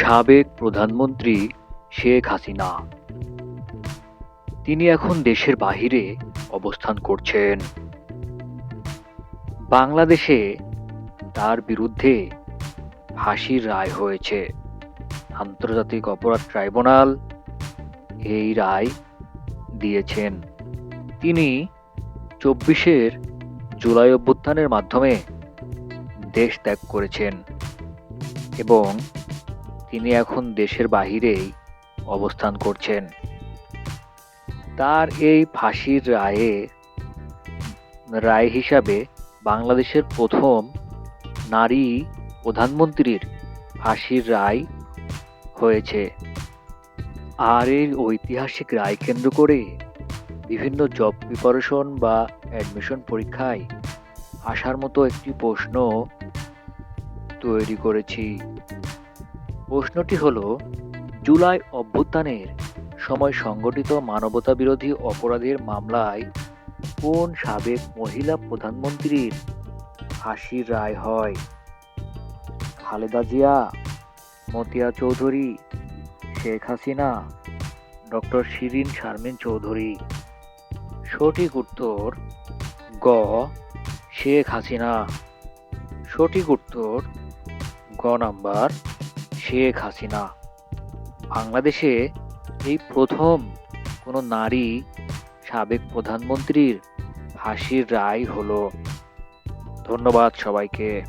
সাবেক প্রধানমন্ত্রী শেখ হাসিনা। তিনি এখন দেশের বাহিরে অবস্থান করছেন। বাংলাদেশে তার বিরুদ্ধে ফাঁসির রায় হয়েছে। আন্তর্জাতিক অপরাধ ট্রাইব্যুনাল এই রায় দিয়েছেন। তিনি চব্বিশের জুলাই অভ্যুত্থানের মাধ্যমে দেশ ত্যাগ করেছেন এবং তিনি এখন দেশের বাহিরেই অবস্থান করছেন। তার এই ফাঁসির রায়ে, রায় হিসাবে বাংলাদেশের প্রথম নারী প্রধানমন্ত্রীর ফাঁসির রায় হয়েছে। আর এই ঐতিহাসিক রায় কেন্দ্র করে বিভিন্ন জব প্রিপারেশন বা অ্যাডমিশন পরীক্ষায় আসার মতো একটি প্রশ্ন তৈরি করেছি। প্রশ্নটি হলো, জুলাই অভ্যুত্থানের সময় সংগঠিত মানবতা বিরোধী অপরাধের মামলায় কোন সাবেক মহিলা প্রধানমন্ত্রীর ফাঁসির রায় হয়? খালেদা জিয়া, মতিয়া চৌধুরী, শেখ হাসিনা ডক্টর শিরিন শারমিন চৌধুরী। সঠিক উত্তর, গ, শেখ হাসিনা। সঠিক উত্তর, গ নাম্বার। শেখ হাসিনা। বাংলাদেশে এই প্রথম কোনো নারী সাবেক প্রধানমন্ত্রীর হাসির রায় হলো। ধন্যবাদ সবাইকে।